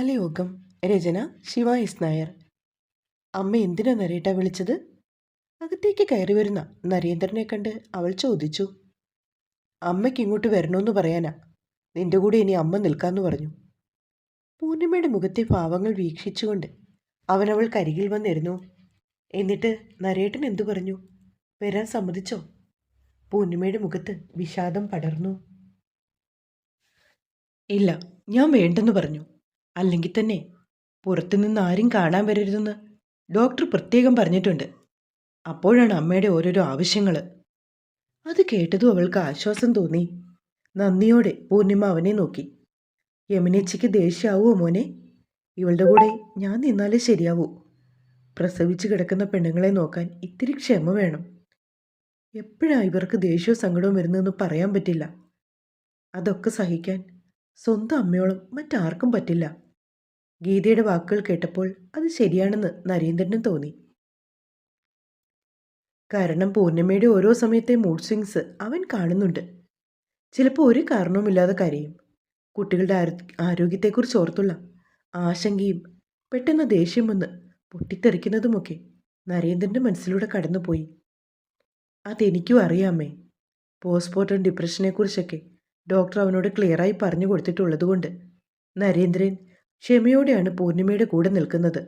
ബാലയോഗം രചന ശിവ എസ് നായർ. അമ്മ എന്തിനാ നരേട്ട വിളിച്ചത്? അകത്തേക്ക് കയറി വരുന്ന നരേന്ദ്രനെ കണ്ട് അവൾ ചോദിച്ചു. അമ്മയ്ക്ക് ഇങ്ങോട്ട് വരണമെന്ന് പറയാനാ. നിന്റെ കൂടെ ഇനി അമ്മ നിൽക്കാന്ന് പറഞ്ഞു. പൂർണിമയുടെ മുഖത്തെ ഭാവങ്ങൾ വീക്ഷിച്ചുകൊണ്ട് അവൻ അവൾ കരികിൽ വന്നിരുന്നു. എന്നിട്ട് നരേട്ടൻ എന്തു പറഞ്ഞു? വരാൻ സമ്മതിച്ചോ? പൂർണിമയുടെ മുഖത്ത് വിഷാദം പടർന്നു. ഇല്ല ഞാൻ വേണ്ടെന്ന് പറഞ്ഞു. അല്ലെങ്കിൽ തന്നെ പുറത്തുനിന്ന് ആരും കാണാൻ വരരുതെന്ന് ഡോക്ടർ പ്രത്യേകം പറഞ്ഞിട്ടുണ്ട്. അപ്പോഴാണ് അമ്മയുടെ ഓരോരോ ആവശ്യങ്ങൾ. അത് കേട്ടതും അവൾക്ക് ആശ്വാസം തോന്നി. നന്ദിയോടെ പൂർണിമ അവനെ നോക്കി. യമുനേച്ചിക്ക് ദേഷ്യാവോ മോനെ? ഇവളുടെ കൂടെ ഞാൻ നിന്നാലേ ശരിയാവൂ. പ്രസവിച്ച് കിടക്കുന്ന പെണ്ണുങ്ങളെ നോക്കാൻ ഇത്തിരി ക്ഷമ വേണം. എപ്പോഴാണ് ഇവർക്ക് ദേഷ്യവും സങ്കടവും വരുന്നതെന്ന് പറയാൻ പറ്റില്ല. അതൊക്കെ സഹിക്കാൻ സ്വന്തം അമ്മയോളം മറ്റാർക്കും പറ്റില്ല. ഗീതയുടെ വാക്കുകൾ കേട്ടപ്പോൾ അത് ശരിയാണെന്ന് നരേന്ദ്രനും തോന്നി. കാരണം പൂർണിമയുടെ ഓരോ സമയത്തെ മൂഡ് സ്വിങ്സ് അവൻ കാണുന്നുണ്ട്. ചിലപ്പോൾ ഒരു കാരണവുമില്ലാതെ കരയും. കുട്ടികളുടെ ആരോഗ്യത്തെക്കുറിച്ച് ഓർത്തുള്ള ആശങ്കയും പെട്ടെന്ന് ദേഷ്യം വന്ന് പൊട്ടിത്തെറിക്കുന്നതുമൊക്കെ നരേന്ദ്രന്റെ മനസ്സിലൂടെ കടന്നുപോയി. അതെനിക്കും അറിയാമേ പോസ്റ്റ്മോർട്ടം ഡിപ്രഷനെക്കുറിച്ചൊക്കെ ഡോക്ടർ അവനോട് ക്ലിയറായി പറഞ്ഞു കൊടുത്തിട്ടുള്ളതുകൊണ്ട് നരേന്ദ്രൻ ക്ഷമയോടെയാണ് പൂർണിമയുടെ കൂടെ നിൽക്കുന്നത്.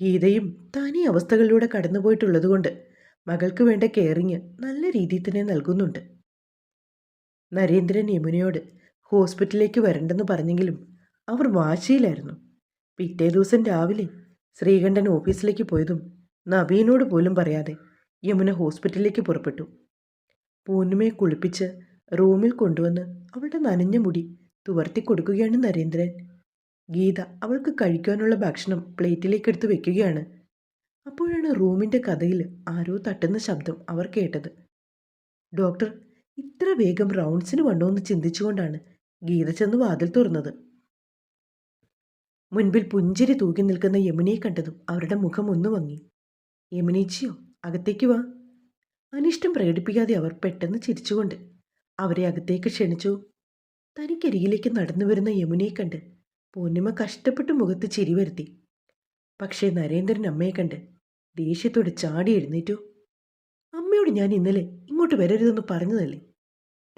ഗീതയും താനീ അവസ്ഥകളിലൂടെ കടന്നുപോയിട്ടുള്ളതുകൊണ്ട് മകൾക്ക് വേണ്ട കെയറിങ് നല്ല രീതിയിൽ തന്നെ നൽകുന്നുണ്ട്. നരേന്ദ്രൻ യമുനയോട് ഹോസ്പിറ്റലിലേക്ക് വരണ്ടെന്ന് പറഞ്ഞെങ്കിലും അവർ വാശിയിലായിരുന്നു. പിറ്റേ ദിവസം രാവിലെ ശ്രീകണ്ഠൻ ഓഫീസിലേക്ക് പോയതും നവീനോട് പോലും പറയാതെ യമുന ഹോസ്പിറ്റലിലേക്ക് പുറപ്പെട്ടു. പൂർണിമയെ കുളിപ്പിച്ച് റൂമിൽ കൊണ്ടുവന്ന് അവളുടെ നനഞ്ഞ മുടി തുവർത്തി കൊടുക്കുകയാണ് നരേന്ദ്രൻ. ഗീത അവൾക്ക് കഴിക്കാനുള്ള ഭക്ഷണം പ്ലേറ്റിലേക്ക് എടുത്തു വെക്കുകയാണ്. അപ്പോഴാണ് റൂമിന്റെ കഥയിൽ ആരോ തട്ടുന്ന ശബ്ദം അവർ കേട്ടത്. ഡോക്ടർ ഇത്ര വേഗം റൗണ്ട്സിന് വന്നോ എന്ന് ചിന്തിച്ചുകൊണ്ടാണ് ഗീത ചെന്ന് വാതിൽ തുറന്നത്. മുൻപിൽ പുഞ്ചിരി തൂക്കി നിൽക്കുന്ന യമുനയെ കണ്ടതും അവരുടെ മുഖം ഒന്ന് വങ്ങി യമുനീച്ചിയോ അകത്തേക്ക് വാ. അനിഷ്ടം പ്രകടിപ്പിക്കാതെ അവർ പെട്ടെന്ന് ചിരിച്ചുകൊണ്ട് അവരെ അകത്തേക്ക് ക്ഷണിച്ചു. തനിക്കരികിലേക്ക് നടന്നു വരുന്ന യമുനയെ കണ്ട് പൂർണിമ കഷ്ടപ്പെട്ട് മുഖത്ത് ചിരി വരുത്തി. പക്ഷേ നരേന്ദ്രൻ അമ്മയെ കണ്ട് ദേഷ്യത്തോട് ചാടി എഴുന്നേറ്റു. അമ്മയോട് ഞാൻ ഇന്നലെ ഇങ്ങോട്ട് വരരുതെന്ന് പറഞ്ഞതല്ലേ?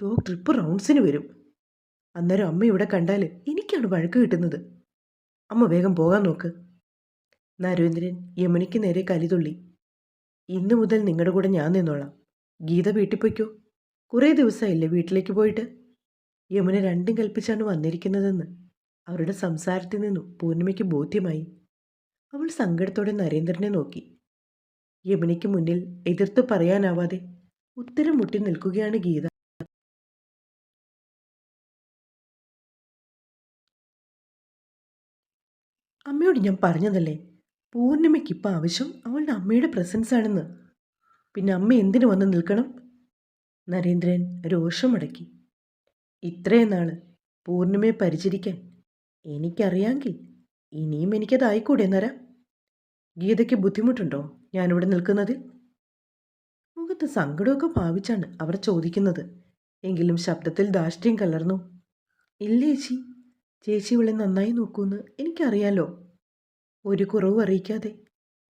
ഡോക്ടർ ഇപ്പോൾ റൗണ്ട്സിന് വരും. അന്നേരം അമ്മ ഇവിടെ കണ്ടാൽ എനിക്കാണ് വഴക്ക് കിട്ടുന്നത്. അമ്മ വേഗം പോകാൻ നോക്ക്. നരേന്ദ്രൻ യമുനയ്ക്ക് നേരെ കലിതുള്ളി ഇന്നു മുതൽ നിങ്ങളുടെ കൂടെ ഞാൻ നിന്നോളാം. ഗീത വീട്ടിൽ പോയിക്കോ. കുറേ ദിവസമായില്ലേ വീട്ടിലേക്ക് പോയിട്ട്. യമുന രണ്ടും കൽപ്പിച്ചാണ് വന്നിരിക്കുന്നതെന്ന്. അവരുടെ സംസാരത്തിൽ നിന്നും പൂർണിമയ്ക്ക് ബോധ്യമായി. അവൾ സങ്കടത്തോടെ നരേന്ദ്രനെ നോക്കി. യമുനയ്ക്ക് മുന്നിൽ എതിർത്ത് പറയാനാവാതെ ഉത്തരം മുട്ടി നിൽക്കുകയാണ് ഗീത. അമ്മയോട് ഞാൻ പറഞ്ഞതല്ലേ പൂർണിമയ്ക്ക് ഇപ്പം ആവശ്യം അവളുടെ അമ്മയുടെ പ്രസൻസ് ആണെന്ന്. പിന്നെ അമ്മ എന്തിനു വന്ന് നിൽക്കണം? നരേന്ദ്രൻ രോഷമടക്കി. ഇത്രയും നാൾ പൂർണിമയെ പരിചരിക്കാൻ എനിക്കറിയാമെങ്കിൽ ഇനിയും എനിക്കതായിക്കൂടെ നര ഗീതയ്ക്ക് ബുദ്ധിമുട്ടുണ്ടോ ഞാനിവിടെ നിൽക്കുന്നതിൽ മുഖത്ത് സങ്കടമൊക്കെ ഭാവിച്ചാണ് അവർ ചോദിക്കുന്നത്. എങ്കിലും ശബ്ദത്തിൽ ധാഷ്ട്യം കലർന്നു. ഇല്ല ചേച്ചി ചേച്ചി ഇവളെ നന്നായി നോക്കൂന്ന് എനിക്കറിയാലോ. ഒരു കുറവ് അറിയിക്കാതെ.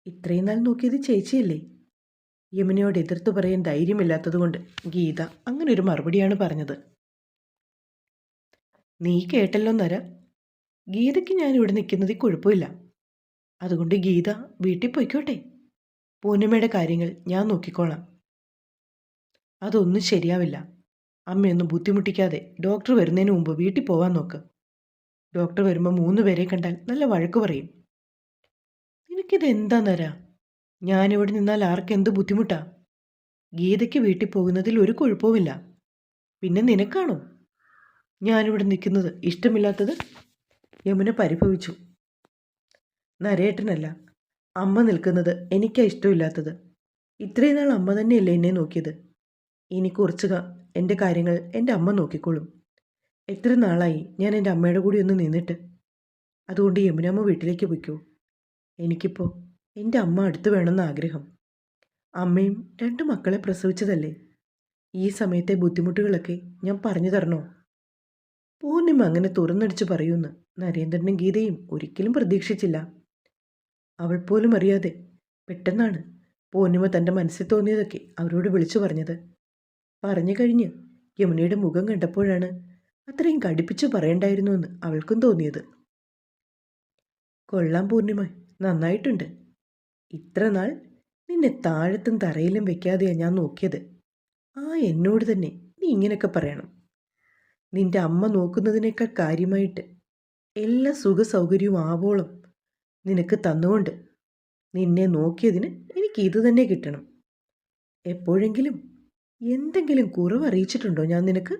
ഇത്രയും നാൾ നോക്കിയത് ചേച്ചിയല്ലേ? യമുനയോട് എതിർത്ത് പറയാൻ ധൈര്യമില്ലാത്തതുകൊണ്ട് ഗീത അങ്ങനെ ഒരു മറുപടിയാണ് പറഞ്ഞത്. നീ കേട്ടല്ലോ നര ഗീതയ്ക്ക് ഞാൻ ഇവിടെ നിൽക്കുന്നതിൽ കുഴപ്പമില്ല. അതുകൊണ്ട് ഗീത വീട്ടിൽ പോയിക്കോട്ടെ. പൂർണിമയുടെ കാര്യങ്ങൾ ഞാൻ നോക്കിക്കോളാം. അതൊന്നും ശരിയാവില്ല. അമ്മയൊന്നും ബുദ്ധിമുട്ടിക്കാതെ ഡോക്ടർ വരുന്നതിന് മുമ്പ് വീട്ടിൽ പോവാൻ നോക്ക്. ഡോക്ടർ വരുമ്പോൾ മൂന്ന് പേരെ കണ്ടാൽ നല്ല വഴക്ക് പറയും. നിനക്കിത് എന്താ നരാ? ഞാനിവിടെ നിന്നാൽ ആർക്കെന്ത് ബുദ്ധിമുട്ടാ? ഗീതയ്ക്ക് വീട്ടിൽ പോകുന്നതിൽ ഒരു കുഴപ്പവുമില്ല. പിന്നെ നിനക്കാണോ? ഞാനിവിടെ നിൽക്കുന്നത് ഇഷ്ടമില്ലാത്തത് യമുന പരിഭവിച്ചു. നരേട്ടനല്ല അമ്മ നിൽക്കുന്നത് എനിക്കാ ഇഷ്ടമില്ലാത്തത്. ഇത്രയും നാൾ അമ്മ തന്നെയല്ലേ എന്നെ നോക്കിയത്. ഇനി കുറച്ചുക എന്റെ കാര്യങ്ങൾ എന്റെ അമ്മ നോക്കിക്കോളും. എത്ര നാളായി ഞാൻ എന്റെ അമ്മയുടെ കൂടി ഒന്ന് നിന്നിട്ട്? അതുകൊണ്ട് യമുനമ്മ വീട്ടിലേക്ക് പോയിക്കോ. എനിക്കിപ്പോൾ എന്റെ അമ്മ അടുത്ത് വേണമെന്ന് ആഗ്രഹം. അമ്മയും രണ്ട് മക്കളെ പ്രസവിച്ചതല്ലേ? ഈ സമയത്തെ ബുദ്ധിമുട്ടുകളൊക്കെ ഞാൻ പറഞ്ഞു തരണോ? പൂർണിമ അങ്ങനെ തുറന്നടിച്ച് പറയുമെന്ന് നരേന്ദ്രനും ഗീതയും ഒരിക്കലും പ്രതീക്ഷിച്ചില്ല. അവൾ പോലും അറിയാതെ പെട്ടെന്നാണ് പൂർണിമ തന്റെ മനസ്സിൽ തോന്നിയതൊക്കെ അവരോട് വിളിച്ചു പറഞ്ഞത്. പറഞ്ഞു കഴിഞ്ഞ് യമുനയുടെ മുഖം കണ്ടപ്പോഴാണ് അത്രയും കടുപ്പിച്ചു പറയണ്ടായിരുന്നു എന്ന് അവൾക്കും തോന്നിയത്. കൊള്ളാം പൂർണിമ നന്നായിട്ടുണ്ട്. ഇത്ര നാൾ നിന്നെ താഴത്തും തറയിലും വെക്കാതെയാണ് ഞാൻ നോക്കിയത്. ആ എന്നോട് തന്നെ നീ ഇങ്ങനെയൊക്കെ പറയണം. നിന്റെ അമ്മ നോക്കുന്നതിനേക്കാൾ കാര്യമായിട്ട് എല്ലാ സുഖ സൗകര്യവും ആവോളം നിനക്ക് തന്നുകൊണ്ട് നിന്നെ നോക്കിയതിന് എനിക്ക് ഇത് തന്നെ കിട്ടണം. എപ്പോഴെങ്കിലും എന്തെങ്കിലും കുറവ് അറിയിച്ചിട്ടുണ്ടോ ഞാൻ നിനക്ക്?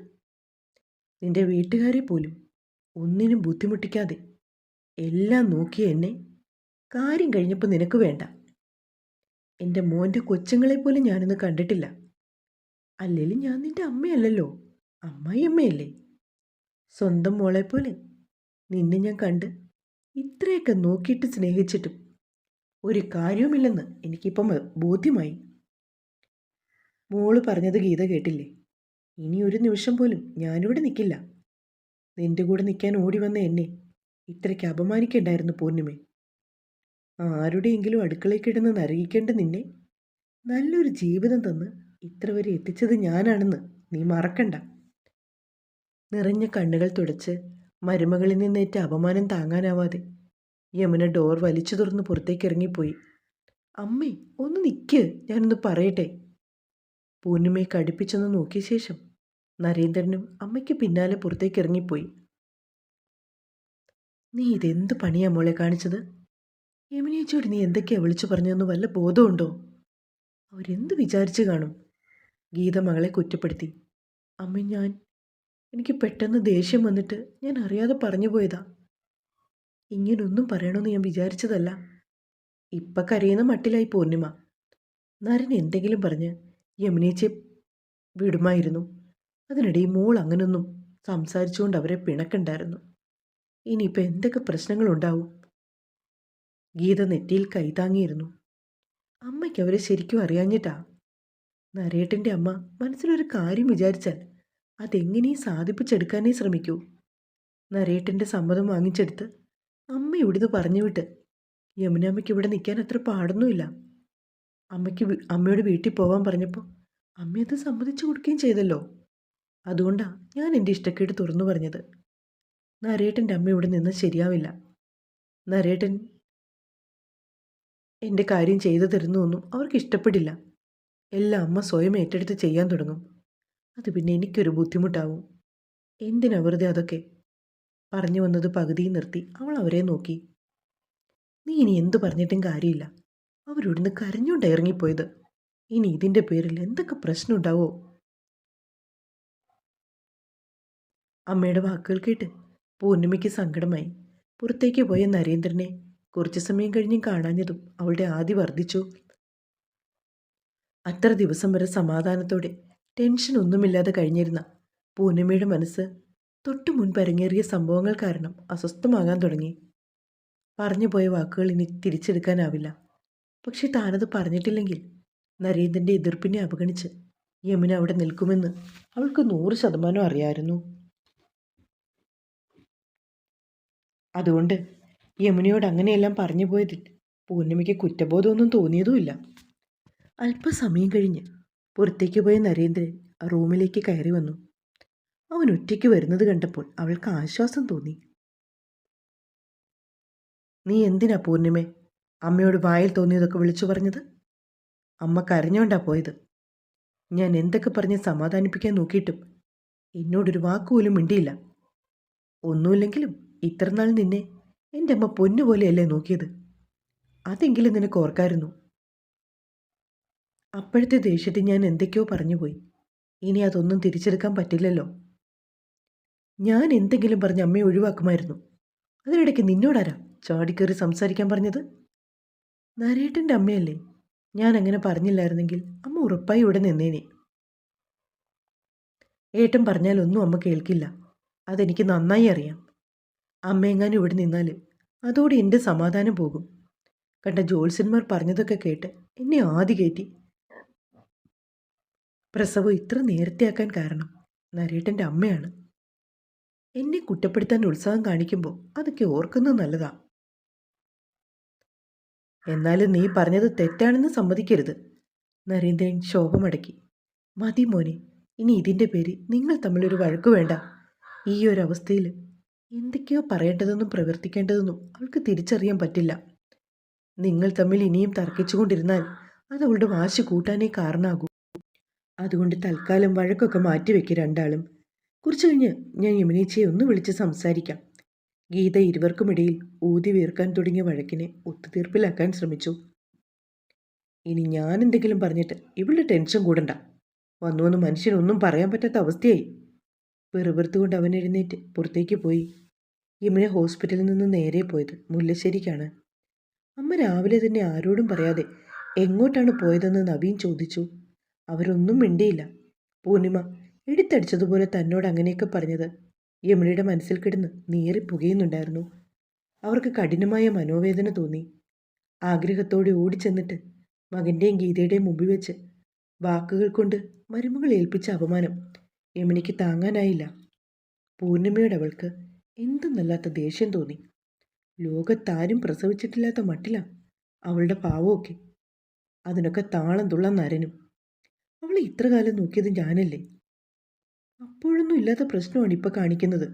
നിന്റെ വീട്ടുകാരെ പോലും ഒന്നിനും ബുദ്ധിമുട്ടിക്കാതെ എല്ലാം നോക്കിയ എന്നെ കാര്യം കഴിഞ്ഞപ്പോൾ നിനക്ക് വേണ്ട. എന്റെ മോന്റെ കൊച്ചുങ്ങളെ പോലും ഞാനൊന്ന് കണ്ടിട്ടില്ല. അല്ലെങ്കിൽ ഞാൻ നിന്റെ അമ്മയല്ലല്ലോ. അമ്മായിയമ്മയല്ലേ? സ്വന്തം മോളെ പോലെ നിന്നെ ഞാൻ കണ്ട് ഇത്രയൊക്കെ നോക്കിയിട്ട് സ്നേഹിച്ചിട്ടും ഒരു കാര്യവുമില്ലെന്ന് എനിക്കിപ്പം ബോധ്യമായി. മോൾ പറഞ്ഞത് ഗീത കേട്ടില്ലേ? ഇനി ഒരു നിമിഷം പോലും ഞാനിവിടെ നിൽക്കില്ല നിന്റെ കൂടെ നിൽക്കാൻ ഓടി വന്ന എന്നെ ഇത്രയ്ക്ക് അപമാനിക്കണ്ടായിരുന്നു പൂർണിമേ. ആരുടെയെങ്കിലും അടുക്കളയിൽ നരകിക്കേണ്ട നിന്നെ നല്ലൊരു ജീവിതം തന്ന് ഇത്ര വരെ എത്തിച്ചത് ഞാനാണെന്ന് നീ മറക്കണ്ട. നിറഞ്ഞ കണ്ണുകൾ തുടച്ച് മരുമകളിൽ നിന്നേറ്റ അപമാനം താങ്ങാനാവാതെ യമുന ഡോർ വലിച്ചു തുറന്ന് പുറത്തേക്ക് ഇറങ്ങിപ്പോയി. അമ്മേ ഒന്ന് നിൽക്ക് ഞാനൊന്ന് പറയട്ടെ. പൂർണിമയെ കടുപ്പിച്ചൊന്ന് നോക്കിയ ശേഷം നരേന്ദ്രനും അമ്മയ്ക്ക് പിന്നാലെ പുറത്തേക്ക് ഇറങ്ങിപ്പോയി. നീ ഇതെന്ത് പണിയാ മോളെ കാണിച്ചത്? യമുനേച്ചോട് നീ എന്തൊക്കെയാ വിളിച്ചു പറഞ്ഞതെന്ന് വല്ല ബോധമുണ്ടോ? അവരെന്ത് വിചാരിച്ചു കാണും? ഗീത മകളെ കുറ്റപ്പെടുത്തി. അമ്മ ഞാൻ എനിക്ക് പെട്ടെന്ന് ദേഷ്യം വന്നിട്ട് ഞാൻ അറിയാതെ പറഞ്ഞു പോയതാ. ഇങ്ങനൊന്നും പറയണമെന്ന് ഞാൻ വിചാരിച്ചതല്ല. ഇപ്പം കരയുന്ന മട്ടിലായി പൂർണിമ. നരൻ എന്തെങ്കിലും പറഞ്ഞ് യമുനേച്ചെ വിടുമായിരുന്നു. അതിനിടയിൽ മോൾ അങ്ങനൊന്നും സംസാരിച്ചുകൊണ്ട് അവരെ പിണക്കുണ്ടായിരുന്നു. ഇനിയിപ്പോൾ എന്തൊക്കെ പ്രശ്നങ്ങളുണ്ടാവും? ഗീത നെറ്റിയിൽ കൈതാങ്ങിയിരുന്നു. അമ്മയ്ക്ക് അവരെ ശരിക്കും അറിയാഞ്ഞിട്ടാ? നരേട്ടന്റെ അമ്മ മനസ്സിലൊരു കാര്യം വിചാരിച്ചാൽ അതെങ്ങനെയും സാധിപ്പിച്ചെടുക്കാനേ ശ്രമിക്കൂ? നരേട്ടന്റെ സമ്മതം വാങ്ങിച്ചെടുത്ത് അമ്മ ഇവിടുന്ന് പറഞ്ഞു വിട്ട് യമുനാമ്മയ്ക്ക് ഇവിടെ നിൽക്കാൻ അത്ര പാടൊന്നുമില്ല. അമ്മയ്ക്ക് അമ്മയുടെ അമ്മയോട് വീട്ടിൽ പോകാൻ പറഞ്ഞപ്പോൾ അമ്മയത് സമ്മതിച്ചു കൊടുക്കുകയും ചെയ്തല്ലോ. അതുകൊണ്ടാണ് ഞാൻ എന്റെ ഇഷ്ടക്കേട് തുറന്നു പറഞ്ഞത്. നരേട്ടന്റെ അമ്മ ഇവിടെ നിന്ന് ശരിയാവില്ല. നരേട്ടൻ എന്റെ കാര്യം ചെയ്തു തരുന്നു ഒന്നും അവർക്ക് ഇഷ്ടപ്പെടില്ല. എല്ലാം അമ്മ സ്വയം ഏറ്റെടുത്ത് ചെയ്യാൻ തുടങ്ങും. അത് പിന്നെ എനിക്കൊരു ബുദ്ധിമുട്ടാവും. എന്തിനാ വെറുതെ അതൊക്കെ? പറഞ്ഞു വന്നത് പകുതി നിർത്തി. അവൾ അവരെ നോക്കി. നീ ഇനി എന്തു പറഞ്ഞിട്ടും കാര്യമില്ല. അവരിവിടുന്ന് കരഞ്ഞുകൊണ്ട് ഇറങ്ങിപ്പോയത്. ഇനി ഇതിന്റെ പേരിൽ എന്തൊക്കെ പ്രശ്നമുണ്ടാവോ? അമ്മയുടെ വാക്കുകൾ കേട്ട് പൂർണിമയ്ക്ക് സങ്കടമായി. പുറത്തേക്ക് പോയ നരേന്ദ്രനെ കുറച്ച് സമയം കഴിഞ്ഞും കാണാഞ്ഞതും അവളുടെ ആദി വർദ്ധിച്ചു. അത്ര ദിവസം വരെ സമാധാനത്തോടെ ടെൻഷൻ ഒന്നുമില്ലാതെ കഴിഞ്ഞിരുന്ന പൂർണിമയുടെ മനസ്സ് തൊട്ടു മുൻപരങ്ങേറിയ സംഭവങ്ങൾ കാരണം അസ്വസ്ഥമാകാൻ തുടങ്ങി. പറഞ്ഞു പോയ വാക്കുകൾ ഇനി തിരിച്ചെടുക്കാനാവില്ല. പക്ഷെ താനത് പറഞ്ഞിട്ടില്ലെങ്കിൽ നരേന്ദ്രന്റെ എതിർപ്പിനെ അവഗണിച്ച് യമുന അവിടെ നിൽക്കുമെന്ന് അവൾക്ക് നൂറ് ശതമാനം അറിയായിരുന്നു അതുകൊണ്ട് യമുനയോട് അങ്ങനെയെല്ലാം പറഞ്ഞു പോയതിൽ പൂർണിമയ്ക്ക് കുറ്റബോധമൊന്നും തോന്നിയതുമില്ല. അല്പസമയം കഴിഞ്ഞ് പുറത്തേക്ക് പോയ നരേന്ദ്രൻ റൂമിലേക്ക് കയറി വന്നു. അവൻ ഒറ്റയ്ക്ക് വരുന്നത് കണ്ടപ്പോൾ അവൾക്ക് ആശ്വാസം തോന്നി. നീ എന്തിനാ പൂർണിമേ? അമ്മയോട് വായിൽ തോന്നിയതൊക്കെ വിളിച്ചു പറഞ്ഞത്? അമ്മ കരഞ്ഞോണ്ടാ പോയത്. ഞാൻ എന്തൊക്കെ പറഞ്ഞ് സമാധാനിപ്പിക്കാൻ നോക്കിയിട്ടും എന്നോടൊരു വാക്കുപോലും മിണ്ടിയില്ല. ഒന്നുമില്ലെങ്കിലും ഇത്രനാൾ നിന്നെ എന്റെ അമ്മ പൊന്നുപോലെയല്ലേ നോക്കിയത്? അതെങ്കിലും നിനക്ക് ഓർക്കായിരുന്നു അപ്പോഴത്തെ ദേഷ്യത്തിൽ ഞാൻ എന്തൊക്കെയോ പറഞ്ഞുപോയി. ഇനി അതൊന്നും തിരിച്ചെടുക്കാൻ പറ്റില്ലല്ലോ. ഞാൻ എന്തെങ്കിലും പറഞ്ഞ് അമ്മയെ ഒഴിവാക്കുമായിരുന്നു. അതിനിടയ്ക്ക് നിന്നോടാരാ ചാടിക്കേറി സംസാരിക്കാൻ പറഞ്ഞത്? നരേട്ടന്റെ അമ്മയല്ലേ? ഞാൻ അങ്ങനെ പറഞ്ഞില്ലായിരുന്നെങ്കിൽ അമ്മ ഉറപ്പായി ഇവിടെ നിന്നേനെ. ഏട്ടൻ പറഞ്ഞാലൊന്നും അമ്മ കേൾക്കില്ല. അതെനിക്ക് നന്നായി അറിയാം. അമ്മയെങ്ങാനും ഇവിടെ നിന്നാൽ അതോടെ എന്റെ സമാധാനം പോകും. കണ്ട ജോത്സ്യന്മാർ പറഞ്ഞതൊക്കെ കേട്ട് എന്നെ ആദ്യ കയറ്റി. പ്രസവം ഇത്ര നേരത്തെയാക്കാൻ കാരണം? നരേട്ടന്റെ അമ്മയാണ്. എന്നെ കുറ്റപ്പെടുത്താൻ ഉത്സാഹം കാണിക്കുമ്പോൾ അതൊക്കെ ഓർക്കുന്നത് നല്ലതാ. എന്നാലും നീ പറഞ്ഞത് തെറ്റാണെന്ന് സമ്മതിക്കരുത്. നരേന്ദ്രൻ ശോഭമടക്കി മതി മോനെ ഇനി ഇതിന്റെ പേര് നിങ്ങൾ തമ്മിലൊരു വഴക്കു വേണ്ട. ഈ ഒരു അവസ്ഥയിൽ എന്തൊക്കെയോ പറയേണ്ടതെന്നും പ്രവർത്തിക്കേണ്ടതെന്നും അവൾക്ക് തിരിച്ചറിയാൻ പറ്റില്ല. നിങ്ങൾ തമ്മിൽ ഇനിയും തർക്കിച്ചുകൊണ്ടിരുന്നാൽ അത് അവളുടെ വാശി കൂട്ടാനേ കാരണമാകൂ അതുകൊണ്ട് തൽക്കാലം വഴക്കൊക്കെ മാറ്റിവെക്കുക രണ്ടാളും. കുറച്ചു കഴിഞ്ഞ് ഞാൻ യമുനേച്ചിയെ ഒന്ന് വിളിച്ച് സംസാരിക്കാം. ഗീത ഇരുവർക്കുമിടയിൽ ഊതി വീർക്കാൻ തുടങ്ങിയ വഴക്കിനെ ഒത്തുതീർപ്പിലാക്കാൻ ശ്രമിച്ചു. ഇനി ഞാൻ എന്തെങ്കിലും പറഞ്ഞിട്ട് ഇവളുടെ ടെൻഷൻ കൂടണ്ട. വന്നു വന്ന് മനുഷ്യനൊന്നും പറയാൻ പറ്റാത്ത അവസ്ഥയായി. വെറുതെറുത്തുകൊണ്ട് അവൻ എഴുന്നേറ്റ് പുറത്തേക്ക് പോയി. യമുന ഹോസ്പിറ്റലിൽ നിന്ന് നേരെ പോയത് മുല്ലശ്ശേരിക്കാണ്. അമ്മ രാവിലെ തന്നെ ആരോടും പറയാതെ എങ്ങോട്ടാണ് പോയതെന്ന് നവീൻ ചോദിച്ചു. അവരൊന്നും മിണ്ടിയില്ല. പൂർണിമ എടുത്തടിച്ചതുപോലെ തന്നോട് അങ്ങനെയൊക്കെ പറഞ്ഞത്. യമുനയുടെ മനസ്സിൽ കിടന്ന് നീറി പുകയുന്നുണ്ടായിരുന്നു. അവർക്ക് കഠിനമായ മനോവേദന തോന്നി. ആഗ്രഹത്തോടെ ഓടിച്ചെന്നിട്ട് മകന്റെയും ഗീതയുടെയും മുമ്പിൽ വെച്ച് വാക്കുകൾ കൊണ്ട് മരുമകൾ ഏൽപ്പിച്ച അപമാനം യമുനയ്ക്ക് താങ്ങാനായില്ല. പൂർണിമയുടെ അവൾക്ക് എന്തെന്നല്ലാത്ത ദേഷ്യം തോന്നി. ലോകത്താരും പ്രസവിച്ചിട്ടില്ലാത്ത മട്ടില അവളുടെ പാവമൊക്കെ. അതിനൊക്കെ താളം തുള്ള നരനും. അവളെ ഇത്ര കാലം നോക്കിയത് ഞാനല്ലേ? അപ്പോഴൊന്നും ഇല്ലാത്ത പ്രശ്നമാണ് ഇപ്പൊ കാണിക്കുന്നത്.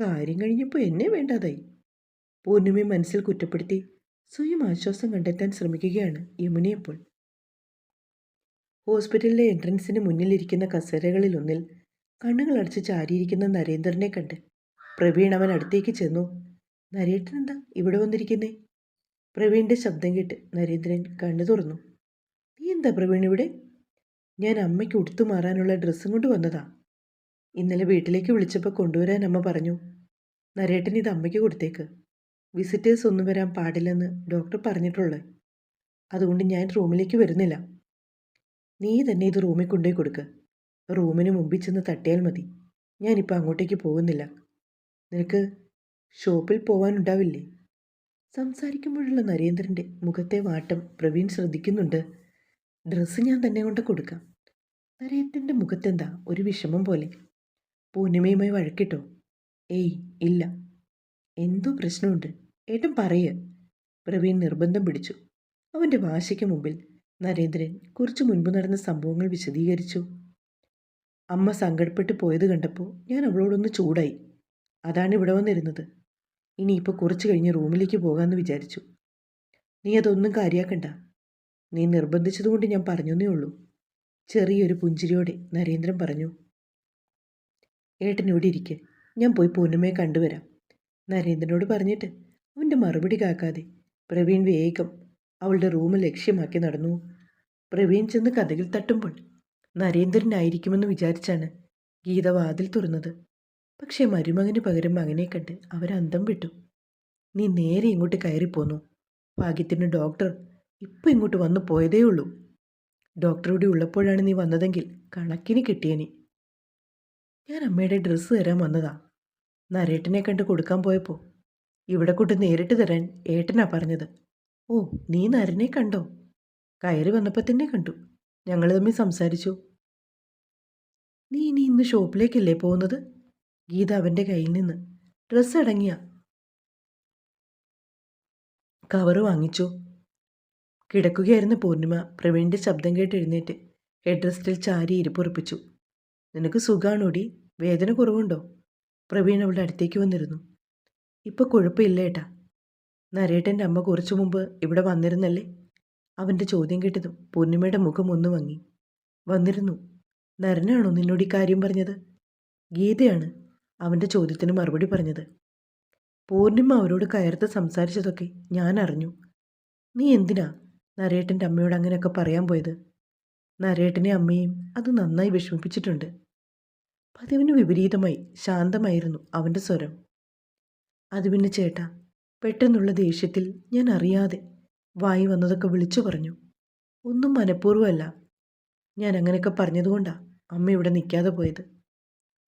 കാര്യം കഴിഞ്ഞപ്പോൾ എന്നെ വേണ്ടാതായി. പൂർണിമയെ മനസ്സിൽ കുറ്റപ്പെടുത്തി സ്വയം ആശ്വാസം കണ്ടെത്താൻ ശ്രമിക്കുകയാണ് യമുനയപ്പോൾ. ഹോസ്പിറ്റലിലെ എൻട്രൻസിന് മുന്നിലിരിക്കുന്ന കസേരകളിലൊന്നിൽ കണ്ണുകൾ അടച്ച് ചാരിയിരിക്കുന്ന നരേന്ദ്രനെ കണ്ട് പ്രവീൺ അവൻ അടുത്തേക്ക് ചെന്നു. നരേട്ടൻ എന്താ ഇവിടെ വന്നിരിക്കുന്നേ? പ്രവീണിന്റെ ശബ്ദം കേട്ട് നരേന്ദ്രൻ കണ്ണു തുറന്നു. നീ എന്താ പ്രവീൺ ഇവിടെ? ഞാൻ അമ്മയ്ക്ക് ഉടുത്തു മാറാനുള്ള ഡ്രസ്സും കൊണ്ട് വന്നതാ. ഇന്നലെ വീട്ടിലേക്ക് വിളിച്ചപ്പോൾ കൊണ്ടുവരാൻ അമ്മ പറഞ്ഞു നരേട്ടൻ ഇത് അമ്മയ്ക്ക് കൊടുത്തേക്ക്. വിസിറ്റേഴ്സ് ഒന്നും വരാൻ പാടില്ലെന്ന് ഡോക്ടർ പറഞ്ഞിട്ടുള്ളത് അതുകൊണ്ട് ഞാൻ റൂമിലേക്ക് വരുന്നില്ല. നീ തന്നെ ഇത് റൂമിൽ കൊണ്ടുപോയി കൊടുക്ക്. റൂമിന് മുമ്പിൽ ചെന്ന് തട്ടിയാൽ മതി. ഞാനിപ്പോൾ അങ്ങോട്ടേക്ക് പോകുന്നില്ല. നിനക്ക് ഷോപ്പിൽ പോവാനുണ്ടാവില്ലേ? സംസാരിക്കുമ്പോഴുള്ള നരേന്ദ്രന്റെ മുഖത്തെ വാട്ടം പ്രവീൺ ശ്രദ്ധിക്കുന്നുണ്ട്. ഡ്രസ്സ് ഞാൻ തന്നെ കൊണ്ട് കൊടുക്കാം. നരേന്ദ്രന്റെ മുഖത്തെന്താ ഒരു വിഷമം പോലെ? പൂർണിമയുമായി വഴക്കിട്ടോ? ഏയ് ഇല്ല. എന്തോ പ്രശ്നമുണ്ട്? ഏട്ടൻ പറയ്. പ്രവീൺ നിർബന്ധം പിടിച്ചു. അവന്റെ വാശിക്ക് മുമ്പിൽ നരേന്ദ്രൻ കുറച്ചു മുൻപ് നടന്ന സംഭവങ്ങൾ വിശദീകരിച്ചു. അമ്മ സങ്കടപ്പെട്ട് പോയത് കണ്ടപ്പോൾ ഞാൻ അവളോടൊന്ന് ചൂടായി. അതാണ് ഇവിടെ വന്നിരുന്നത്. ഇനിയിപ്പോൾ കുറച്ച് കഴിഞ്ഞ് റൂമിലേക്ക് പോകാമെന്ന് വിചാരിച്ചു. നീ അതൊന്നും കാര്യാക്കണ്ട. നീ നിർബന്ധിച്ചതുകൊണ്ട് ഞാൻ പറഞ്ഞേ ഉള്ളൂ. ചെറിയൊരു പുഞ്ചിരിയോടെ നരേന്ദ്രൻ പറഞ്ഞു ഏട്ടൻ ഇരിക്കെ ഞാൻ പോയി പൂർണിമയെ കണ്ടുവരാം. നരേന്ദ്രനോട് പറഞ്ഞിട്ട് അവന്റെ മറുപടി കാക്കാതെ പ്രവീൺ വേഗം അവളുടെ റൂം ലക്ഷ്യമാക്കി നടന്നു. പ്രവീൺ ചെന്ന് കഥകിൽ തട്ടുമ്പോൾ നരേന്ദ്രനായിരിക്കുമെന്ന് വിചാരിച്ചാണ് ഗീത വാതിൽ തുറന്നത്. പക്ഷേ മരുമകന് പകരം മകനെ കണ്ട് അവരന്തം വിട്ടു. നീ നേരെ ഇങ്ങോട്ട് കയറിപ്പോന്നു. ഭാഗ്യത്തിന് ഡോക്ടർ ഇപ്പം ഇങ്ങോട്ട് വന്നു പോയതേ ഉള്ളൂ ഡോക്ടർ ഇവിടെ ഉള്ളപ്പോഴാണ് നീ വന്നതെങ്കിൽ കണക്കിന് കിട്ടിയനി ഞാൻ അമ്മയുടെ ഡ്രസ്സ് തരാൻ വന്നതാ. നരേട്ടനെ കണ്ട് കൊടുക്കാൻ പോയപ്പോൾ ഇവിടെ കൊണ്ട് നേരിട്ട് തരാൻ ഏട്ടനാ പറഞ്ഞത്. ഓ നീ നരനെ കണ്ടോ? കയറി വന്നപ്പോൾ തന്നെ കണ്ടു. ഞങ്ങൾ തമ്മിൽ സംസാരിച്ചു. നീ ഇനി ഇന്ന് ഷോപ്പിലേക്കല്ലേ പോകുന്നത്? ഗീത അവന്റെ കയ്യിൽ നിന്ന് ഡ്രസ്സ് അടങ്ങിയ കവറ് വാങ്ങിച്ചു. കിടക്കുകയായിരുന്ന പൂർണിമ. പ്രവീണിന്റെ ശബ്ദം കേട്ട് എഴുന്നേറ്റ് ഹെഡ് റെസ്റ്റിൽ ചാരി ഇരിപ്പുറപ്പിച്ചു നിനക്ക് സുഖാണോടി? വേദന കുറവുണ്ടോ? പ്രവീൺ അവളുടെ അടുത്തേക്ക് വന്നിരുന്നു. ഇപ്പോൾ കുഴപ്പമില്ല ഏട്ടാ. നരേട്ടന്റെ അമ്മ കുറച്ചു മുമ്പ് ഇവിടെ വന്നിരുന്നല്ലേ? അവന്റെ ചോദ്യം കേട്ടതും പൂർണിമയുടെ മുഖം ഒന്ന് വങ്ങി വന്നിരുന്നു. നരനാണോ നിന്നോട് ഈ കാര്യം പറഞ്ഞത്? ഗീതയാണ് അവന്റെ ചോദ്യത്തിന് മറുപടി പറഞ്ഞത്. പൂർണിമ അവരോട് കയർത്ത് സംസാരിച്ചതൊക്കെ ഞാൻ അറിഞ്ഞു. നീ എന്തിനാ നരേട്ടന്റെ അമ്മയോട് അങ്ങനെയൊക്കെ പറയാൻ പോയത്. നരേട്ടനെ അമ്മയും അത് നന്നായി വിഷമിപ്പിച്ചിട്ടുണ്ട്. പതിവിന് വിപരീതമായി ശാന്തമായിരുന്നു അവന്റെ സ്വരം. അത് പിന്നെ ചേട്ടാ പെട്ടെന്നുള്ള ദേഷ്യത്തിൽ ഞാൻ അറിയാതെ വായി വന്നതൊക്കെ വിളിച്ചു പറഞ്ഞു. ഒന്നും മനഃപൂർവമല്ല. ഞാൻ അങ്ങനെയൊക്കെ പറഞ്ഞതുകൊണ്ടാണ് അമ്മ ഇവിടെ നിൽക്കാതെ പോയത്.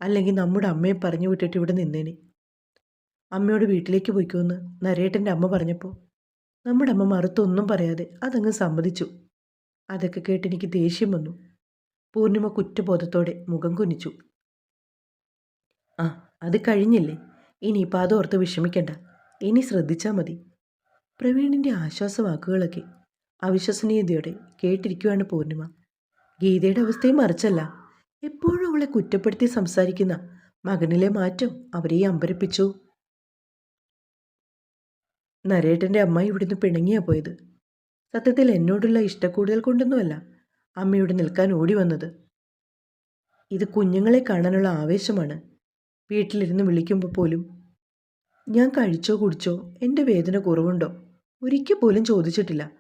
അല്ലെങ്കിൽ നമ്മുടെ അമ്മയെ പറഞ്ഞു വിട്ടിട്ട് ഇവിടെ നിന്നേനെ. അമ്മയോട് വീട്ടിലേക്ക് പോയിക്കുമെന്ന് നരേട്ടന്റെ അമ്മ പറഞ്ഞപ്പോൾ നമ്മുടെ അമ്മ മറുത്തൊന്നും പറയാതെ അതങ്ങ് സമ്മതിച്ചു. അതൊക്കെ കേട്ട് എനിക്ക് ദേഷ്യം വന്നു. പൂർണിമ കുറ്റബോധത്തോടെ മുഖം കുനിച്ചു. ആ. അത് കഴിഞ്ഞില്ലേ? ഇനിയിപ്പോൾ അതോർത്ത് വിഷമിക്കണ്ട. ഇനി ശ്രദ്ധിച്ചാൽ മതി. പ്രവീണിന്റെ ആശ്വാസവാക്കുകളൊക്കെ അവിശ്വസനീയതയോടെ കേട്ടിരിക്കുവാണ് പൂർണിമ. ഗീതയുടെ അവസ്ഥയും മറിച്ചല്ല. എപ്പോഴും അവളെ കുറ്റപ്പെടുത്തി സംസാരിക്കുന്ന മകനിലെ മാറ്റം അവരെ അമ്പരപ്പിച്ചു. നരേട്ടന്റെ അമ്മ ഇവിടുന്ന് പിണങ്ങിയാ പോയത്. സത്യത്തിൽ എന്നോടുള്ള ഇഷ്ടക്കൂടുതൽ കൊണ്ടൊന്നുമല്ല അമ്മയോട് നിൽക്കാൻ ഓടി വന്നത്. ഇത് കുഞ്ഞുങ്ങളെ കാണാനുള്ള ആവേശമാണ്. വീട്ടിലിരുന്ന് വിളിക്കുമ്പോൾ പോലും ഞാൻ കഴിച്ചോ കുടിച്ചോ? എന്റെ വേദന കുറവുണ്ടോ? ഒരിക്കൽ പോലും ചോദിച്ചിട്ടില്ല.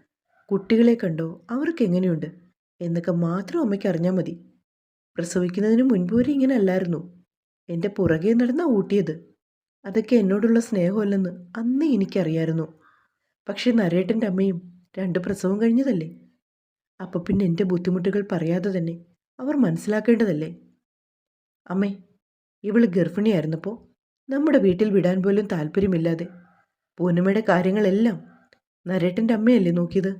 കുട്ടികളെ കണ്ടോ? അവർക്ക് എങ്ങനെയുണ്ട്? എന്നൊക്കെ മാത്രം അമ്മയ്ക്ക് അറിഞ്ഞാൽ മതി. പ്രസവിക്കുന്നതിന് മുൻപ് വരെ ഇങ്ങനെ അല്ലായിരുന്നു. എന്റെ പുറകെ നടന്ന ഊട്ടിയത്. അതൊക്കെ എന്നോടുള്ള സ്നേഹമല്ലെന്ന് അന്നേ എനിക്കറിയായിരുന്നു. പക്ഷേ നരേട്ടന്റെ അമ്മയും രണ്ട് പ്രസവം കഴിഞ്ഞതല്ലേ? അപ്പോൾ പിന്നെ എന്റെ ബുദ്ധിമുട്ടുകൾ പറയാതെ തന്നെ അവർ മനസ്സിലാക്കേണ്ടതല്ലേ? അമ്മേ ഇവൾ ഗർഭിണിയായിരുന്നപ്പോൾ നമ്മുടെ വീട്ടിൽ വിടാൻ പോലും താല്പര്യമില്ലാതെ പൂനമ്മയുടെ കാര്യങ്ങളെല്ലാം നരേട്ടന്റെ അമ്മയല്ലേ നോക്കിയത്?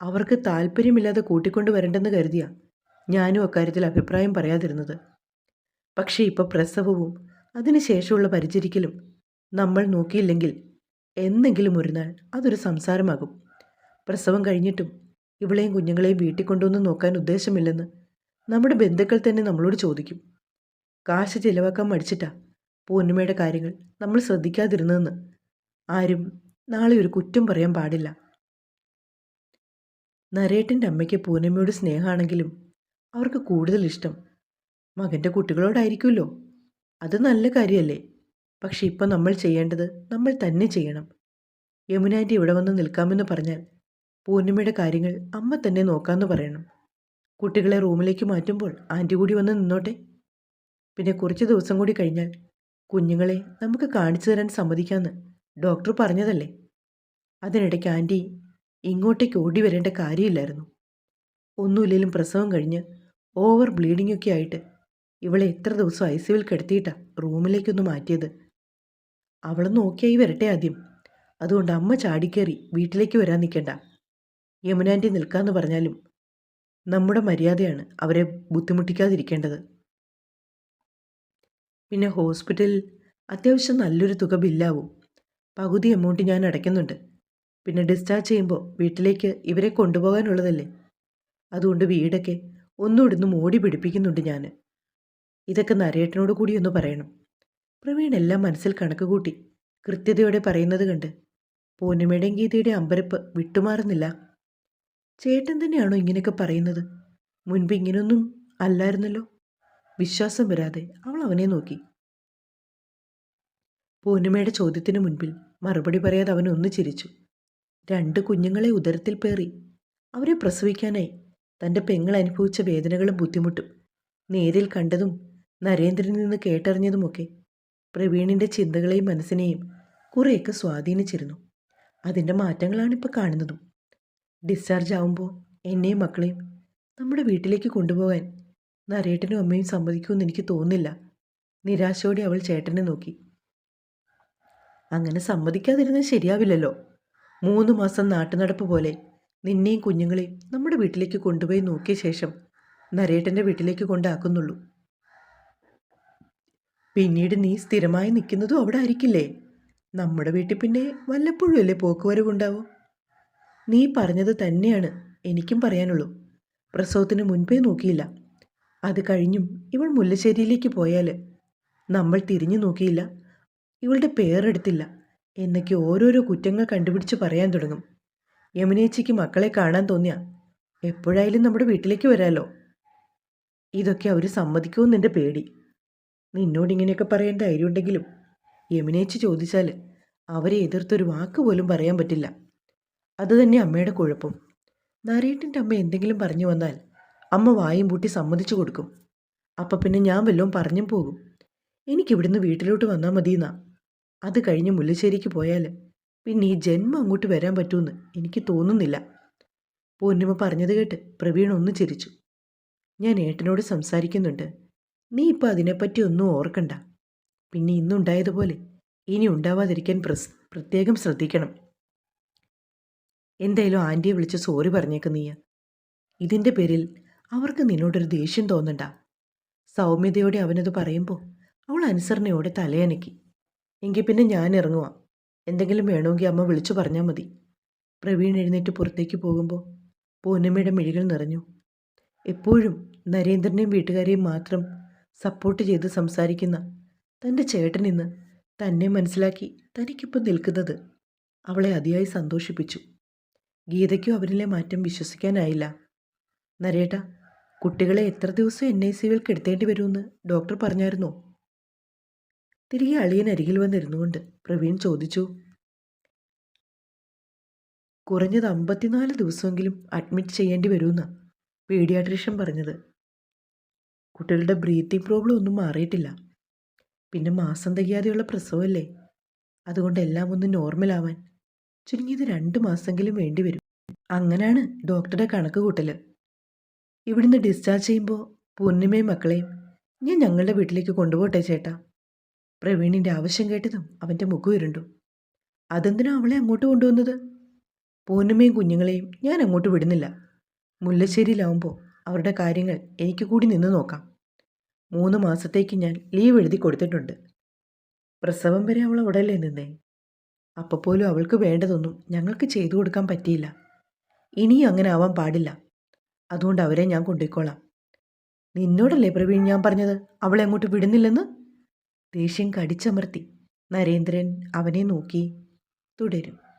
അവർക്ക് താല്പര്യമില്ലാതെ കൂട്ടിക്കൊണ്ട് വരണ്ടെന്ന് കരുതിയ ഞാനും അക്കാര്യത്തിൽ അഭിപ്രായം പറയാതിരുന്നത്. പക്ഷേ ഇപ്പോൾ പ്രസവവും അതിനുശേഷമുള്ള പരിചരിക്കലും നമ്മൾ നോക്കിയില്ലെങ്കിൽ എന്നെങ്കിലും ഒരു നാൾ അതൊരു സംസാരമാകും. പ്രസവം കഴിഞ്ഞിട്ടും ഇവളെയും കുഞ്ഞുങ്ങളെയും വീട്ടിൽ കൊണ്ടുവന്ന് നോക്കാൻ ഉദ്ദേശമില്ലെന്ന് നമ്മുടെ ബന്ധുക്കൾ തന്നെ നമ്മളോട് ചോദിക്കും. കാശ് ചിലവാക്കാൻ മടിച്ചിട്ടാ പൂർണിമയുടെ കാര്യങ്ങൾ നമ്മൾ ശ്രദ്ധിക്കാതിരുന്നതെന്ന്. ആരും നാളെ ഒരു കുറ്റം പറയാൻ പാടില്ല. നരേട്ടന്റെ അമ്മയ്ക്ക് പൂർണിമയോട് സ്നേഹമാണെങ്കിലും അവർക്ക് കൂടുതൽ ഇഷ്ടം മകന്റെ കുട്ടികളോടായിരിക്കുമല്ലോ. അത് നല്ല കാര്യമല്ലേ പക്ഷെ ഇപ്പം നമ്മൾ ചെയ്യേണ്ടത് നമ്മൾ തന്നെ ചെയ്യണം. യമുനാന്റെ ഇവിടെ വന്ന് നിൽക്കാമെന്ന് പറഞ്ഞാൽ പൂർണിമയുടെ കാര്യങ്ങൾ അമ്മ തന്നെ നോക്കാമെന്ന് പറയണം. കുട്ടികളെ റൂമിലേക്ക് മാറ്റുമ്പോൾ ആന്റി കൂടി വന്ന് നിന്നോട്ടെ. പിന്നെ കുറച്ച് ദിവസം കൂടി കഴിഞ്ഞാൽ കുഞ്ഞുങ്ങളെ നമുക്ക് കാണിച്ചു തരാൻ സമ്മതിക്കാമെന്ന് ഡോക്ടർ പറഞ്ഞതല്ലേ? അതിനിടയ്ക്ക് ആന്റി ഇങ്ങോട്ടേക്ക് ഓടി വരേണ്ട കാര്യമില്ലായിരുന്നു. ഒന്നുമില്ലെങ്കിലും പ്രസവം കഴിഞ്ഞ് ഓവർ ബ്ലീഡിംഗ് ഒക്കെ ആയിട്ട് ഇവളെ എത്ര ദിവസം ഐ സിയുവിൽ കിടത്തിയിട്ടാ റൂമിലേക്കൊന്ന് മാറ്റിയത്. അവൾ നോക്കിയായി വരട്ടെ ആദ്യം. അതുകൊണ്ട് അമ്മ ചാടിക്കേറി വീട്ടിലേക്ക് വരാൻ നിൽക്കണ്ട. യമുനാന്റെ നിൽക്കാന്ന് പറഞ്ഞാലും നമ്മുടെ മര്യാദയാണ് അവരെ ബുദ്ധിമുട്ടിക്കാതിരിക്കേണ്ടത്. പിന്നെ ഹോസ്പിറ്റലിൽ അത്യാവശ്യം നല്ലൊരു തുക ബില്ലാവും. പകുതി എമൗണ്ട് ഞാൻ അടയ്ക്കുന്നുണ്ട്. പിന്നെ ഡിസ്ചാർജ് ചെയ്യുമ്പോൾ വീട്ടിലേക്ക് ഇവരെ കൊണ്ടുപോകാനുള്ളതല്ലേ? അതുകൊണ്ട് വീടൊക്കെ ഒന്നുകൂടി മോടി പിടിപ്പിക്കുന്നുണ്ട് ഞാൻ ഇതൊക്കെ നരേട്ടനോട് കൂടി ഒന്ന് പറയണം. പ്രവീൺ എല്ലാം മനസ്സിൽ കണക്ക് കൂട്ടി കൃത്യതയോടെ പറയുന്നത് കണ്ട്. പൂർണിമയുടെയും ഗീതയുടെ അമ്പരപ്പ് വിട്ടുമാറുന്നില്ല. ചേട്ടൻ തന്നെയാണോ ഇങ്ങനെയൊക്കെ പറയുന്നത്? മുൻപ് ഇങ്ങനെയൊന്നും അല്ലായിരുന്നല്ലോ. വിശ്വാസം വരാതെ അവൾ അവനെ നോക്കി. പൂർണിമയുടെ ചോദ്യത്തിന് മുൻപിൽ മറുപടി പറയാതെ അവൻ ഒന്ന് ചിരിച്ചു. രണ്ട് കുഞ്ഞുങ്ങളെ ഉദരത്തിൽ പേറി. അവരെ പ്രസവിക്കാനായി തന്റെ പെങ്ങൾ അനുഭവിച്ച വേദനകളും ബുദ്ധിമുട്ടും നേരിൽ കണ്ടതും നരേന്ദ്രനിൽ നിന്ന് കേട്ടറിഞ്ഞതുമൊക്കെ പ്രവീണിന്റെ ചിന്തകളെയും മനസ്സിനെയും കുറേയൊക്കെ സ്വാധീനിച്ചിരുന്നു. അതിന്റെ മാറ്റങ്ങളാണ് ഇപ്പോൾ കാണുന്നതും. ഡിസ്ചാർജ് ആവുമ്പോൾ എന്നെയും മക്കളെയും നമ്മുടെ വീട്ടിലേക്ക് കൊണ്ടുപോകാൻ നരേട്ടനും അമ്മയും സമ്മതിക്കുമെന്ന് എനിക്ക് തോന്നുന്നില്ല. നിരാശയോടെ അവൾ ചേട്ടനെ നോക്കി. അങ്ങനെ സമ്മതിക്കാതിരുന്നത് ശരിയാവില്ലല്ലോ. മൂന്ന് മാസം നാട്ടുനടപ്പ് പോലെ നിന്നെയും കുഞ്ഞുങ്ങളെയും നമ്മുടെ വീട്ടിലേക്ക് കൊണ്ടുപോയി നോക്കിയ ശേഷം നരേട്ടന്റെ വീട്ടിലേക്ക് കൊണ്ടാക്കുന്നുള്ളൂ. പിന്നീട് നീ സ്ഥിരമായി നിൽക്കുന്നതും അവിടെ ആയിരിക്കില്ലേ? നമ്മുടെ വീട്ടിൽ പിന്നെ വല്ലപ്പോഴും അല്ലേ പോക്കുവരവുണ്ടാവും? നീ പറഞ്ഞത് തന്നെയാണ് എനിക്കും പറയാനുള്ളൂ. പ്രസവത്തിന് മുൻപേ നോക്കിയില്ല. അത് കഴിഞ്ഞും ഇവൾ മുല്ലശ്ശേരിയിലേക്ക് പോയാൽ നമ്മൾ തിരിഞ്ഞു നോക്കിയില്ല. ഇവളുടെ പേരെടുത്തില്ല. എന്നൊക്കെ ഓരോരോ കുറ്റങ്ങൾ കണ്ടുപിടിച്ച് പറയാൻ തുടങ്ങും. യമുനേച്ചിക്ക് മക്കളെ കാണാൻ തോന്നിയ എപ്പോഴായാലും നമ്മുടെ വീട്ടിലേക്ക് വരാലോ? ഇതൊക്കെ അവർ സമ്മതിക്കുമെന്ന് എന്റെ പേടി. നിന്നോട് ഇങ്ങനെയൊക്കെ പറയാൻ ധൈര്യമുണ്ടെങ്കിലും യമിനേച്ച് ചോദിച്ചാൽ അവരെ എതിർത്തൊരു വാക്ക് പോലും പറയാൻ പറ്റില്ല. അതുതന്നെ അമ്മയുടെ കുഴപ്പം. നരേട്ടിന്റെ അമ്മ എന്തെങ്കിലും പറഞ്ഞു വന്നാൽ അമ്മ വായും പൂട്ടി സമ്മതിച്ചു കൊടുക്കും. അപ്പം പിന്നെ ഞാൻ വല്ലതും പറഞ്ഞും പോകും. എനിക്കിവിടുന്ന് വീട്ടിലോട്ട് വന്നാൽ മതിയെന്നാ. അത് കഴിഞ്ഞ് മുല്ലശ്ശേരിക്ക് പോയാൽ പിന്നെ ഈ ജന്മം അങ്ങോട്ട് വരാൻ പറ്റുമെന്ന് എനിക്ക് തോന്നുന്നില്ല. പൂർണിമ പറഞ്ഞത് കേട്ട് പ്രവീൺ ഒന്ന് ചിരിച്ചു. ഞാൻ ഏട്ടനോട് സംസാരിക്കുന്നുണ്ട്. നീ ഇപ്പം അതിനെപ്പറ്റി ഒന്നും ഓർക്കണ്ട. പിന്നെ ഇന്നുണ്ടായതുപോലെ ഇനി ഉണ്ടാവാതിരിക്കാൻ പ്രസ് പ്രത്യേകം ശ്രദ്ധിക്കണം. എന്തായാലും ആന്റിയെ വിളിച്ച് സോറി പറഞ്ഞേക്ക് നീ ഇതിന്റെ പേരിൽ അവർക്ക് നിന്നോടൊരു ദേഷ്യം തോന്നണ്ട. സൗമ്യതയോടെ അവനത് പറയുമ്പോൾ അവൾ അനുസരണയോടെ തലയനക്കി. എങ്കിൽ പിന്നെ ഞാൻ ഇറങ്ങുക എന്തെങ്കിലും വേണമെങ്കിൽ അമ്മ വിളിച്ചു പറഞ്ഞാൽ മതി. പ്രവീൺ എഴുന്നേറ്റ് പുറത്തേക്ക് പോകുമ്പോൾ പൂർണിമയുടെ മിഴികൾ നിറഞ്ഞു. എപ്പോഴും നരേന്ദ്രനെയും വീട്ടുകാരെയും മാത്രം സപ്പോർട്ട് ചെയ്ത് സംസാരിക്കുന്ന തന്റെ ചേട്ടൻ ഇന്ന് തന്നെ മനസ്സിലാക്കി തനിക്കിപ്പം നിൽക്കുന്നത് അവളെ അതിയായി സന്തോഷിപ്പിച്ചു. ഗീതയ്ക്കും അവനിലെ മാറ്റം വിശ്വസിക്കാനായില്ല. നരേട്ട കുട്ടികളെ എത്ര ദിവസം എൻ ഐ സിയിൽ കിടത്തേണ്ടി വരുമെന്ന് ഡോക്ടർ പറഞ്ഞായിരുന്നോ? തിരികെ അളിയൻ അരികിൽ വന്നിരുന്നുകൊണ്ട് പ്രവീൺ ചോദിച്ചു. കുറഞ്ഞത് അമ്പത്തിനാല് ദിവസമെങ്കിലും അഡ്മിറ്റ് ചെയ്യേണ്ടി വരുമെന്ന് പീഡിയാട്രീഷ്യൻ പറഞ്ഞത്. കുട്ടികളുടെ ബ്രീത്തിങ് പ്രോബ്ലം ഒന്നും മാറിയിട്ടില്ല. പിന്നെ മാസം തികയാതെയുള്ള പ്രസവമല്ലേ? അതുകൊണ്ട് എല്ലാം ഒന്ന് നോർമലാവാൻ ചുരുങ്ങിയത് രണ്ട് മാസമെങ്കിലും വേണ്ടി വരും. അങ്ങനെയാണ് ഡോക്ടറുടെ കണക്ക് കൂട്ടൽ ഇവിടുന്ന് ഡിസ്ചാർജ് ചെയ്യുമ്പോൾ പൂർണിമയും മക്കളെയും ഞാൻ ഞങ്ങളുടെ വീട്ടിലേക്ക് കൊണ്ടുപോട്ടെ ചേട്ടാ. പ്രവീണിന്റെ ആവശ്യം കേട്ടതും അവന്റെ മുഖം ഇരുണ്ടു അതെന്തിനാ അവളെ അങ്ങോട്ട് കൊണ്ടുവന്നത്? പൂർണിമയും കുഞ്ഞുങ്ങളെയും ഞാൻ അങ്ങോട്ട് വിടുന്നില്ല. മുല്ലശ്ശേരിയിലാവുമ്പോൾ അവരുടെ കാര്യങ്ങൾ എനിക്ക് കൂടി നിന്ന് നോക്കാം. മൂന്ന് മാസത്തേക്ക് ഞാൻ ലീവ് എഴുതി കൊടുത്തിട്ടുണ്ട്. പ്രസവം വരെ അവൾ അവിടെയല്ലേ നിന്നേ? അപ്പോൾ പോലും അവൾക്ക് വേണ്ടതൊന്നും ഞങ്ങൾക്ക് ചെയ്തു കൊടുക്കാൻ പറ്റിയില്ല. ഇനിയും അങ്ങനെ ആവാൻ പാടില്ല. അതുകൊണ്ട് അവരെ ഞാൻ കൊണ്ടുപോയിക്കോളാം. നിന്നോടല്ലേ പ്രവീൺ ഞാൻ പറഞ്ഞത്? അവളെ അങ്ങോട്ട് വിടുന്നില്ലെന്ന്? ദേഷ്യം കടിച്ചമർത്തി നരേന്ദ്രൻ അവനെ നോക്കി തുടരും.